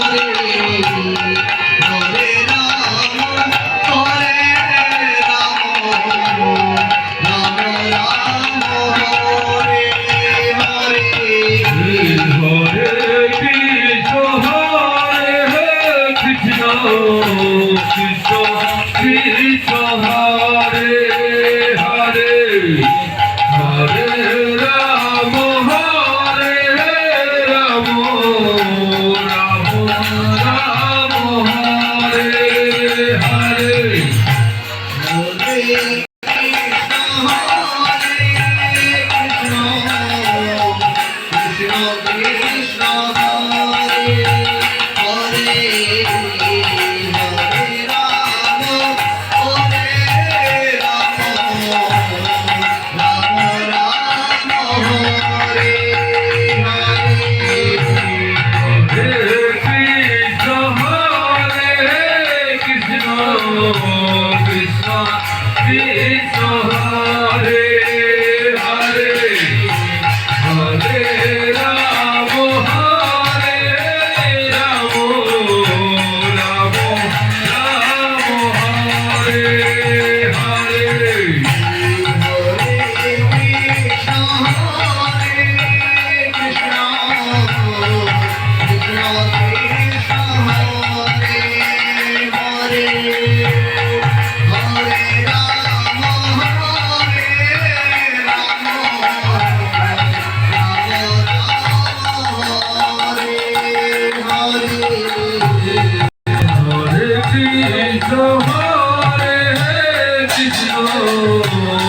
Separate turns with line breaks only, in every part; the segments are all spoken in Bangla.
Thank you. oh. Thank you.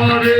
Hare